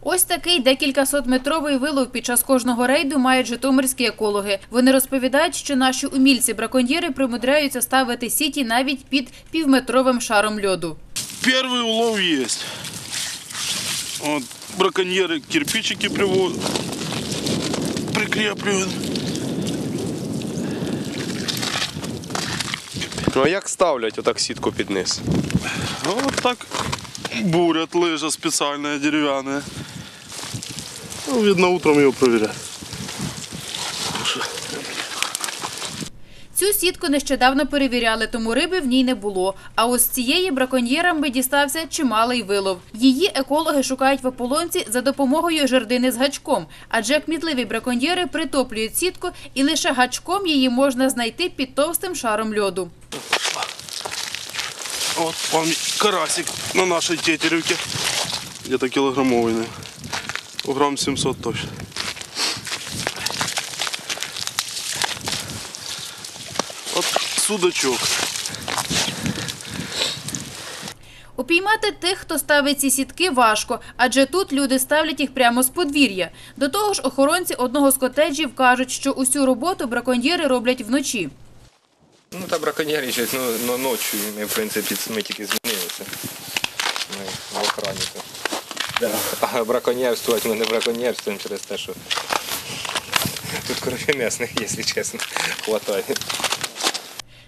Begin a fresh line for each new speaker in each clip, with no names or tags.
Ось такий декількасотметровий вилов під час кожного рейду мають житомирські екологи. Вони розповідають, що наші умільці-браконьєри примудряються ставити сіті навіть під півметровим шаром льоду.
Первый улов есть. Вот браконьеры кирпичики приводят, прикрепливают.
Ну а як ставлять отак сітку під низ?
Вот так бурят лыжа специальная деревянная. Ну, видно, утром ее проверять.
Цю сітку нещодавно перевіряли, тому риби в ній не було. А ось цієї браконьєрам би дістався чималий вилов. Її екологи шукають в ополонці за допомогою жердини з гачком, адже кмітливі браконьєри притоплюють сітку і лише гачком її можна знайти під товстим шаром льоду.
Вот вам карасик на нашей тетеревке. Где-то килограммовый, наверное. Грамм 700 точно. Вот судачок.
Упіймати тих, хто ставить ці сітки, важко, адже тут люди ставлять їх прямо з подвір'я. До того ж, охоронці одного з котеджів кажуть, що усю роботу браконьєри роблять вночі.
Ну та браконьєрі ну, ну ночі ми, в принципі, ми тільки змінилися. Ми в охрані. то. А браконьєрствувати ми не браконьєрствуємо через те, що тут м'ясних, якщо чесно, хватає.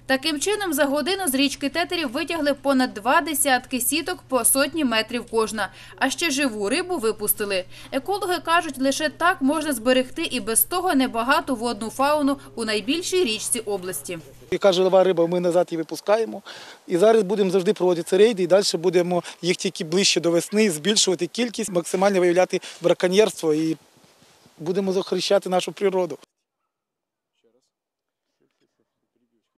Таким чином, за годину з річки Тетерів витягли понад два десятки сіток по сотні метрів кожна. А ще живу рибу випустили. Екологи кажуть, лише так можна зберегти і без того небагату водну фауну у найбільшій річці області.
Яка жива риба, ми назад її випускаємо. І зараз будемо завжди проводити рейди, і далі будемо їх тільки ближче до весни, збільшувати кількість, максимально виявляти браконьєрство і будемо захищати нашу природу.